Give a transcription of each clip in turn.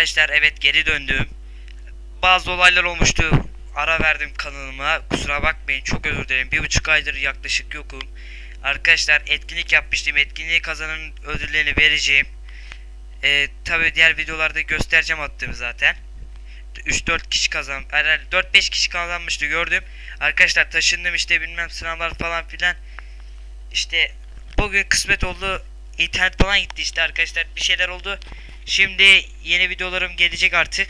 Arkadaşlar evet geri döndüm. Bazı olaylar olmuştu. Ara verdim kanalıma. Kusura bakmayın çok özür dilerim. Bir buçuk aydır yaklaşık yokum. Arkadaşlar etkinlik yapmıştım. Etkinliği kazanan ödüllerini vereceğim. Ee, Tabi diğer videolarda göstereceğim attığımı zaten. 3-4 kişi kazan, herhalde 4-5 kişi kazanmıştı gördüm. Arkadaşlar taşındım işte bilmem sınavlar falan filan. İşte bugün kısmet oldu. İnternet falan gitti işte arkadaşlar bir şeyler oldu. Şimdi yeni videolarım gelecek artık.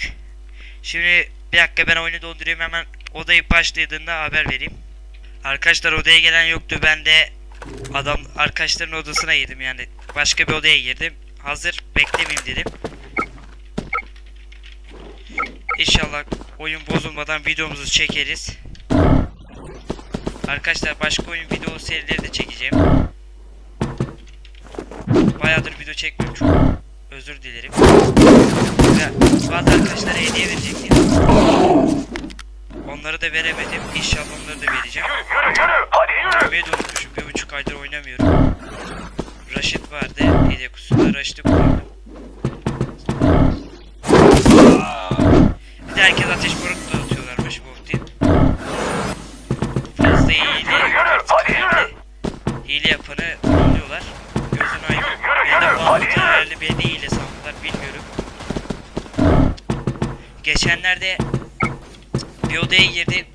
Şimdi bir dakika ben oyunu donduruyorum hemen odayı başladığında haber vereyim. Arkadaşlar odaya gelen yoktu ben de adam arkadaşların odasına girdim yani başka bir odaya girdim. Hazır beklemeyeyim dedim. İnşallah oyun bozulmadan videomuzu çekeriz. Arkadaşlar başka oyun video serileri de çekeceğim. Bayağıdır video çekmiyorum çok özür dilerim. Ve bazı arkadaşlara hediye verecektim. Onları da veremedim. İnşallah onları da vereceğim. Yürü yürü hadi yürü. Oynamayı da unutmuşum. Bir buçuk aydır oynamıyorum. Raşit vardı. Hediye kutusunda Raşit'i kullandım. Bir de herkes ateş barut dağıtıyorlarmış bu optin. Fazla hile hadi yürü. Hile yapanı kullanıyorlar. Beni de hadi bağlı yürü. herhalde beni de hile sandılar bilmiyorum. Geçenlerde bir odaya girdim.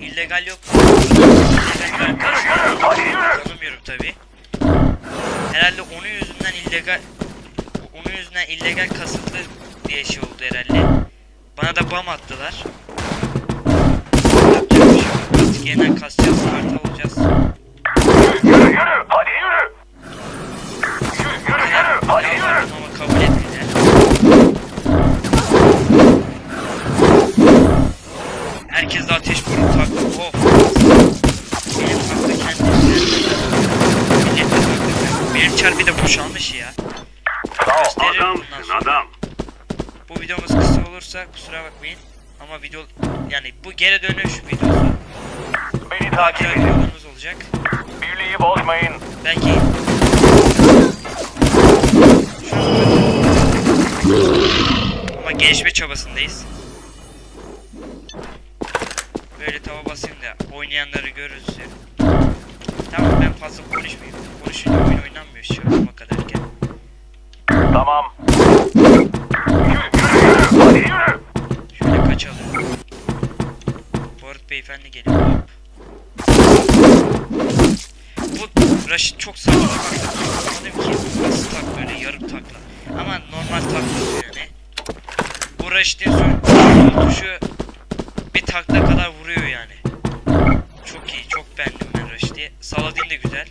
İllegal yok. İllegal. Tanımıyorum tabi. Herhalde onun yüzünden illegal onun yüzünden illegal kasıtlı diye şey oldu herhalde. Bana da bam attılar. Bir şey yeniden kasacağız, kartal çarpı da boşalmış ya. Gösteririm bundan Adamsın sonra. adam. Bu videomuz kısa olursa kusura bakmayın. Ama video yani bu geri dönüş videosu. Beni takip edin. videolarımız olacak. Birliği bozmayın. Belki ama gelişme çabasındayız. Böyle tava basayım da oynayanları görürsün. Tamam ben fazla konuşmayayım. Konuşunca oyun oynanmıyor şu an kadarken. Tamam. Şöyle kaçalım. Barut beyefendi geliyor. Bu Raşit çok saçma takla. Anlamadım ki nasıl tak böyle yarım takla. Ama normal takla yani. Bu Raşit'in son tuşu bir takla kadar vuruyor yani. Çok iyi, çok beğendim ben Raşit'i. Saladin de güzel.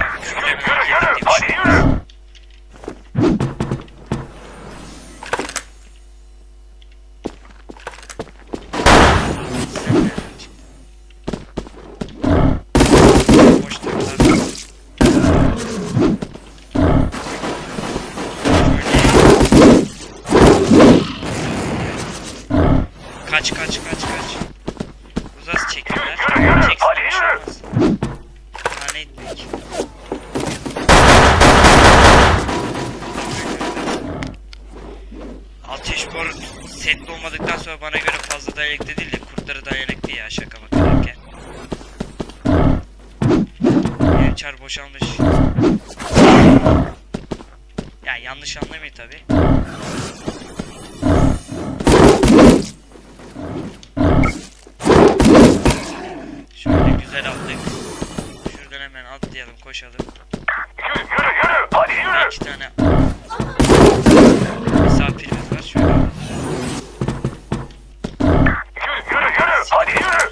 Bak, şöyle Yürü bir yürü yedik diye bir hadi şey olmaz. yürü. Sen nereden çıktın? Boş taklar. Şöyle. Kaç kaç kaç kaç. Uzas çekiyorlar. Yürü, yürü, Çeksin hadi bir yürü. olmaz. Tane etmek. Ateş barut setli olmadıktan sonra bana göre fazla dayanıklı değil de kurtları dayanıklı ya şaka bakarken. Benim çar boşalmış. Ya yanlış anlamayın tabi. Güzel attık. Şuradan hemen atlayalım koşalım. Yürü yürü yürü hadi yürü. İki tane misafirimiz var. Şöyle alalım. Yürü yürü yürü hadi yürü. Ya,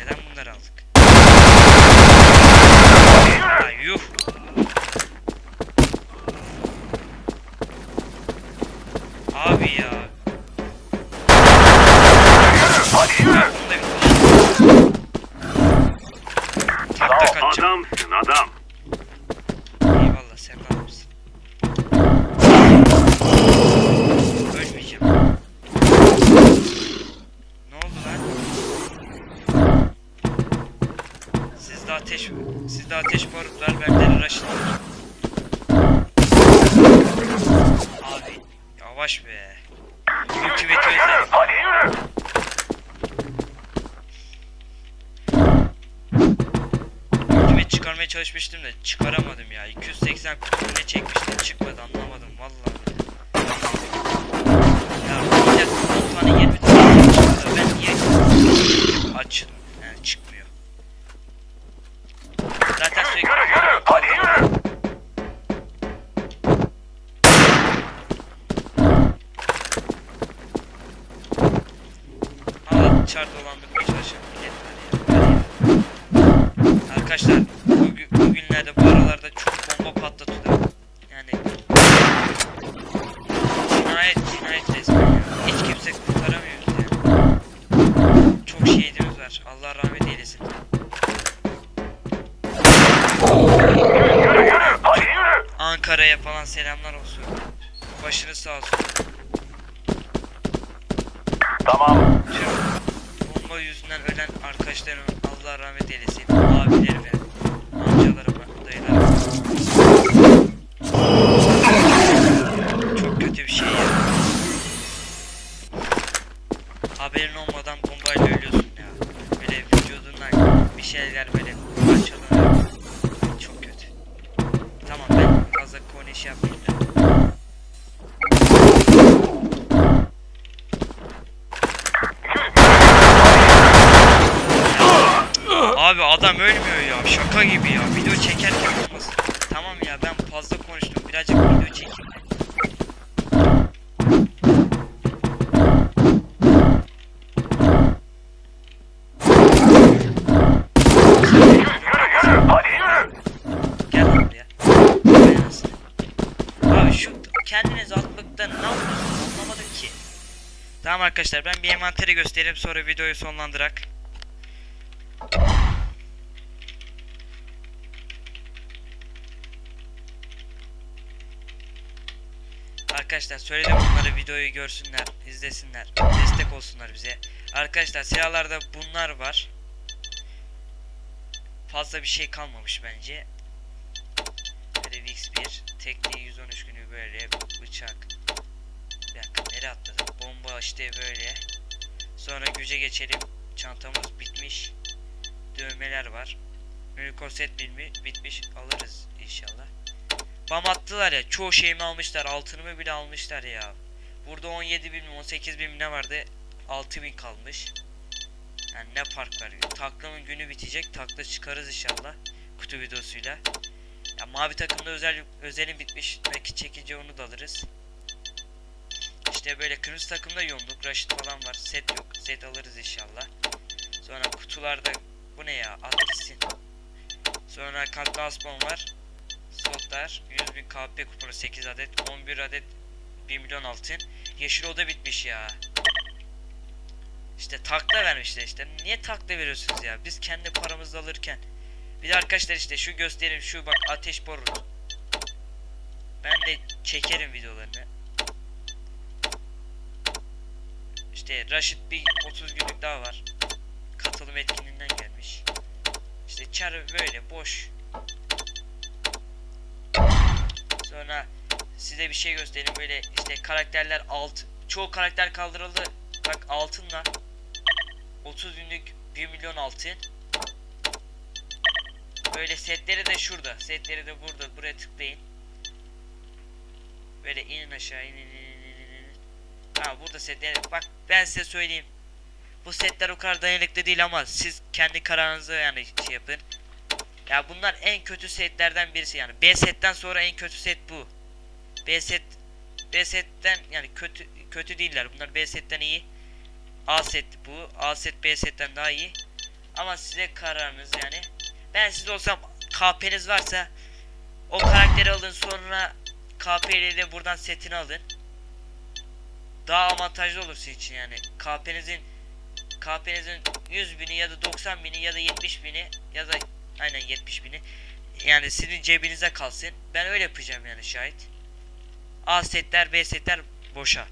Neden bunları aldık? Hadi yürü. Ya yuh. Abi ya. Yürü hadi yürü. Ben bunu da bir Takta kaçacağım. Adamsın adam. Eyvallah sen adamsın. Ölmeyeceğim. Ne oldu lan? Sizde ateş Sizde ateş barut var. Bende Raşit var. Abi yavaş be. Çalışmıştım da çıkaramadım ya. 280 ne çekmiştim çıkmadı anlamadım vallahi. Ya millet 10 tane 20 tane ben niye açıldım yani çıkmıyor. Zaten sürekli Yürü yürü. Hadi yürü. Hala dışarıda dolandırmaya çalışan millet var ya. Arkadaşlar kimse kurtaramıyoruz yani. Çok şehidimiz var. Allah rahmet eylesin. Ankara'ya falan selamlar olsun. Başınız sağ olsun. Tamam. Tüm bomba yüzünden ölen arkadaşlarım Allah rahmet eylesin. Abilerime, amcalarıma, fazla konu iş yapmayayım da. Abi adam ölmüyor ya. Şaka gibi ya. Video çekerken olmasın. Tamam ya ben fazla konuştum. Birazcık video çekeyim. Yürü yürü. Hadi yürü. Gel lan buraya. Vay anasını. Abi şu kendiniz atlıkta ne yapıyorsunuz anlamadım ki. Tamam arkadaşlar ben bir envanteri göstereyim sonra videoyu sonlandırak. Arkadaşlar söyledim bunları videoyu görsünler, izlesinler, destek olsunlar bize. Arkadaşlar silahlarda bunlar var. Fazla bir şey kalmamış bence. Böyle Vix1, tekliği 113 günü böyle, bıçak. Dakika nereye atladım? Bomba işte böyle. Sonra güce geçelim. Çantamız bitmiş. Dövmeler var. Unicorn set bilmi bitmiş. Alırız inşallah. Bam attılar ya. Çoğu şeyimi almışlar. Altınımı bile almışlar ya. Burada 17 bin mi 18 bin ne vardı? 6 bin kalmış. Yani ne fark var? Taklamın günü bitecek. Takla çıkarız inşallah. Kutu videosuyla. Ya mavi takımda özel özelim bitmiş. Belki çekince onu da alırız. İşte böyle kırmızı takımda yoğunluk. Raşit falan var. Set yok. Set alırız inşallah. Sonra kutularda bu ne ya? At. Sonra katlı asbon var. Slotlar 100 bin KP kuponu 8 adet 11 adet 1 milyon altın Yeşil oda bitmiş ya İşte takla vermişler işte Niye takla veriyorsunuz ya biz kendi paramızla alırken Bir de arkadaşlar işte şu göstereyim şu bak ateş boru Ben de çekerim videolarını İşte Raşit bir 30 günlük daha var. Katılım etkinliğinden gelmiş. İşte çar böyle boş. Sonra size bir şey göstereyim böyle işte karakterler alt çoğu karakter kaldırıldı. Bak altınla 30 günlük 1 milyon altın. Böyle setleri de şurada setleri de burada buraya tıklayın. Böyle inin aşağı inin inin. Burada setler bak ben size söyleyeyim bu setler o kadar dayanıklı değil ama siz kendi kararınızı yani şey yapın ya bunlar en kötü setlerden birisi yani. B setten sonra en kötü set bu. B set B setten yani kötü kötü değiller. Bunlar B setten iyi. A set bu. A set B setten daha iyi. Ama size kararınız yani. Ben siz olsam KP'niz varsa o karakteri alın sonra KP ile de buradan setini alın. Daha avantajlı olur sizin için yani. KP'nizin KP'nizin 100 bini ya da 90 bini ya da 70 bini ya da aynen 70 bini yani sizin cebinize kalsın. Ben öyle yapacağım yani şahit. A setler B setler boşa.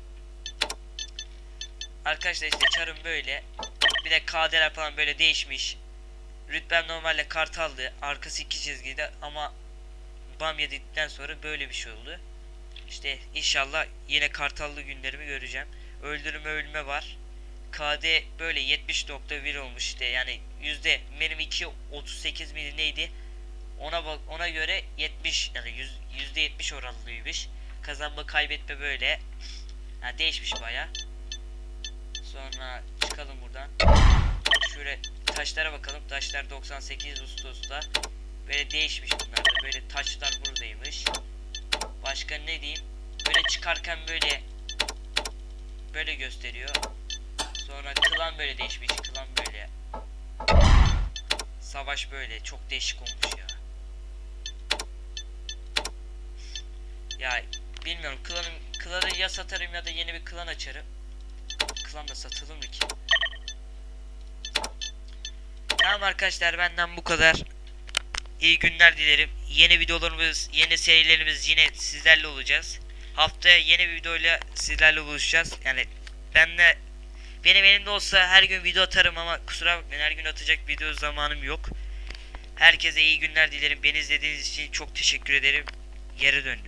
Arkadaşlar işte çarım böyle. Bir de KD'ler falan böyle değişmiş. rütbem normalde kartaldı. Arkası iki çizgiydi ama bam yedikten sonra böyle bir şey oldu. İşte inşallah yine kartallı günlerimi göreceğim. Öldürme ölme var. KD böyle 70.1 olmuş işte yani yüzde benim 2 38 miydi neydi? Ona bak ona göre 70 yani yüz, yüzde 70 oranlıymış. Kazanma kaybetme böyle. Ha, değişmiş baya. Sonra çıkalım buradan. Şöyle taşlara bakalım. Taşlar 98 Ağustos'ta. Böyle değişmiş bunlar. Böyle taşlar buradaymış. Başka ne diyeyim? Böyle çıkarken böyle böyle gösteriyor. Sonra klan böyle değişmiş. Klan böyle. Savaş böyle. Çok değişik olmuş ya. Ya bilmiyorum. Klanım, klanı ya satarım ya da yeni bir klan açarım. Klan da satılır mı ki? Tamam arkadaşlar benden bu kadar. İyi günler dilerim. Yeni videolarımız, yeni serilerimiz yine sizlerle olacağız. Haftaya yeni bir videoyla sizlerle buluşacağız. Yani ben de benim elimde olsa her gün video atarım ama kusura bakmayın her gün atacak video zamanım yok. Herkese iyi günler dilerim. Beni izlediğiniz için çok teşekkür ederim. Geri döndüm.